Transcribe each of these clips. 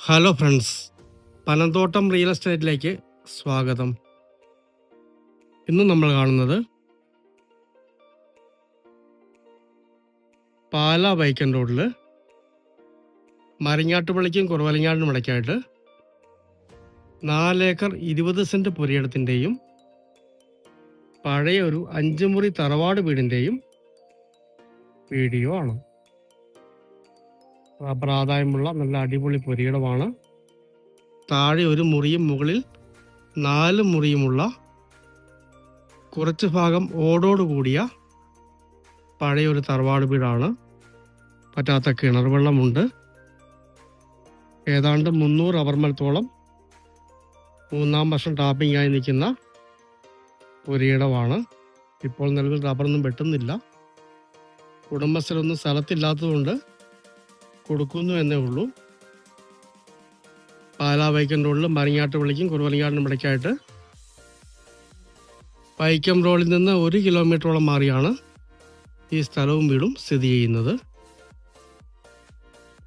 Hello friends Panamthottam real എസ്റ്റേറ്റിലേക്ക് സ്വാഗതം. ഇന്ന് നമ്മൾ കാണുന്നത് പാല വൈക്കൻ റോഡിൽ മരിങ്ങാട്ടുപള്ളിക്കും കുറവലങ്ങാടിനും ഇടയ്ക്കായിട്ട് നാലേക്കർ ഇരുപത് സെന്റ് പുരയിടത്തിന്റെയും പഴയ ഒരു അഞ്ചുമുറി തറവാട് വീടിന്റെയും വീഡിയോ ആണ്. റബ്ബർ നല്ല അടിപൊളി പുരയിടമാണ്. താഴെ ഒരു മുറിയും മുകളിൽ നാല് മുറിയുമുള്ള കുറച്ച് ഭാഗം ഓടോട് കൂടിയ പഴയ ഒരു തറവാട് വീടാണ്. പറ്റാത്ത കിണർ വെള്ളമുണ്ട് ഏതാണ്ട് മുന്നൂറ് അവർമലത്തോളം മൂന്നാം വർഷം ടാപ്പിംഗ് ആയി നിൽക്കുന്ന ഒരിടമാണ് ഇപ്പോൾ നിലവിൽ റബ്ബറൊന്നും വെട്ടുന്നില്ല. ഉടമസ്ഥരൊന്നും സ്ഥലത്തില്ലാത്തതുകൊണ്ട് കൊടുക്കുന്നു എന്നേ ഉള്ളൂ. പാലാ വൈക്കം റോഡിലും മറിങ്ങാട്ട് വിളിക്കും കുറുവലങ്ങാടിനും ഇടയ്ക്കായിട്ട് വൈക്കം റോഡിൽ നിന്ന് ഒരു കിലോമീറ്ററോളം മാറിയാണ് ഈ സ്ഥലവും വീടും സ്ഥിതി ചെയ്യുന്നത്.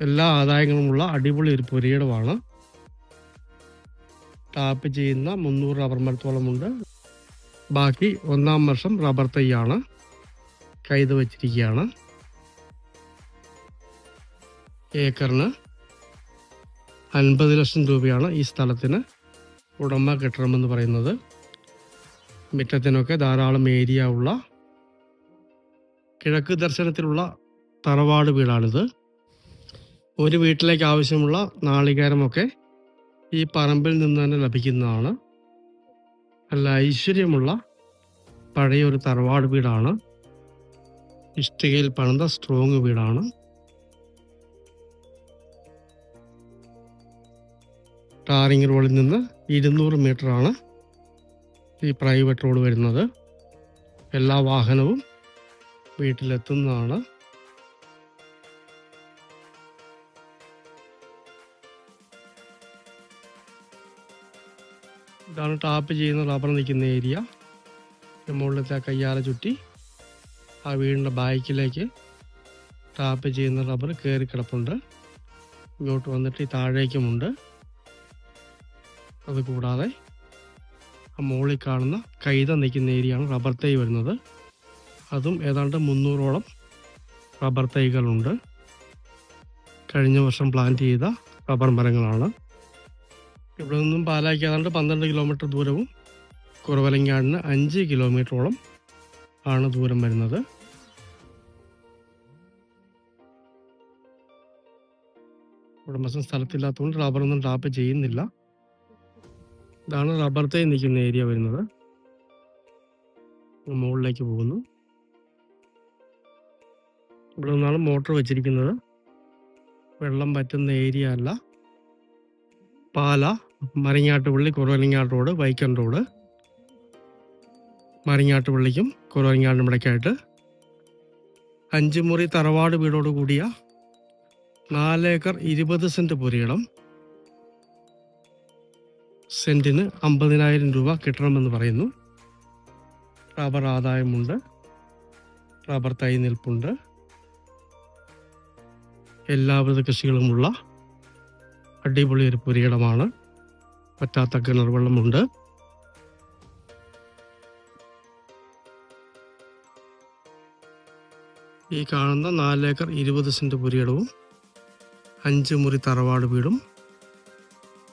എല്ലാ ആദായങ്ങളുമുള്ള അടിപൊളി ഒരു പുരയിടമാണ്. ടാപ്പ് ചെയ്യുന്ന മുന്നൂറ് റബ്ബർ മരത്തോളമുണ്ട് ബാക്കി ഒന്നാം വർഷം റബ്ബർ തൈയാണ്. കൈത് വച്ചിരിക്കുകയാണ്. ഏക്കറിന് അൻപത് ലക്ഷം രൂപയാണ് ഈ സ്ഥലത്തിന് ഉടമ കെട്ടണമെന്ന് പറയുന്നത്. മുറ്റത്തിനൊക്കെ ധാരാളം ഏരിയ ഉള്ള കിഴക്ക് ദർശനത്തിലുള്ള തറവാട് വീടാണിത്. ഒരു വീട്ടിലേക്ക് ആവശ്യമുള്ള നാളികേരമൊക്കെ ഈ പറമ്പിൽ നിന്ന് തന്നെ ലഭിക്കുന്നതാണ്. നല്ല ഐശ്വര്യമുള്ള പഴയൊരു തറവാട് വീടാണ്. ഇഷ്ടികയിൽ പണിത സ്ട്രോങ് വീടാണ്. ടാറിങ് റോഡിൽ നിന്ന് ഇരുന്നൂറ് ആണ് ഈ പ്രൈവറ്റ് റോഡ് വരുന്നത്. എല്ലാ വാഹനവും വീട്ടിലെത്തുന്നതാണ്. ഇതാണ് ടാപ്പ് ചെയ്യുന്ന റബ്ബർ നിൽക്കുന്ന ഏരിയ. മുകളിലത്തെ കയ്യാല ചുറ്റി ആ വീടിന്റെ ബാക്കിലേക്ക് ടാപ്പ് ചെയ്യുന്ന റബ്ബർ കയറി കിടപ്പുണ്ട്. ഇങ്ങോട്ട് വന്നിട്ട് ഈ താഴേക്കുമുണ്ട്. അതുകൂടാതെ മുകളിൽ കാണുന്ന കൈത നിൽക്കുന്ന ഏരിയയാണ് റബ്ബർ തൈ വരുന്നത്. അതും ഏതാണ്ട് മുന്നൂറോളം റബ്ബർ തൈകളുണ്ട്. കഴിഞ്ഞ വർഷം പ്ലാന്റ് ചെയ്ത റബ്ബർ മരങ്ങളാണ്. ഇവിടെ നിന്നും പാലായ്ക്ക് ഏതാണ്ട് പന്ത്രണ്ട് കിലോമീറ്റർ ദൂരവും കുറവലങ്ങാടിന് അഞ്ച് കിലോമീറ്ററോളം ആണ് ദൂരം വരുന്നത്. ഉടമസ്ഥൻ സ്ഥലത്തില്ലാത്തതുകൊണ്ട് റബ്ബറൊന്നും ടാപ്പ് ചെയ്യുന്നില്ല. ഇതാണ് റബ്ബർ തൈ നിൽക്കുന്ന ഏരിയ വരുന്നത്. മുകളിലേക്ക് പോകുന്നു. ഇവിടെ നിന്നാണ് മോട്ടോർ വെച്ചിരിക്കുന്നത്. വെള്ളം പറ്റുന്ന ഏരിയ അല്ല. പാല മരിങ്ങാട്ടുപള്ളി കുറവലിങ്ങാട്ട് റോഡ് വൈക്കൻ റോഡ് മരിങ്ങാട്ടുപള്ളിക്കും കുറവലിങ്ങാടിനും ഇടയ്ക്കായിട്ട്. അഞ്ച് മുറി തറവാട് വീടോട് കൂടിയ നാലേക്കർ ഇരുപത് സെന്റ് പുരയിടം സെന്റിന് അമ്പതിനായിരം രൂപ കിട്ടണമെന്ന് പറയുന്നു. റബ്ബർ ആദായമുണ്ട്. റബ്ബർ തൈ നിൽപ്പുണ്ട്. എല്ലാവിധ കൃഷികളുമുള്ള അടിപൊളി ഒരു പുരയിടമാണ്. പറ്റാത്ത കിണർ വെള്ളമുണ്ട് ഈ കാണുന്ന നാലേക്കർ ഇരുപത് സെന്റ് പുരയിടവും അഞ്ച് മുറി തറവാട് വീടും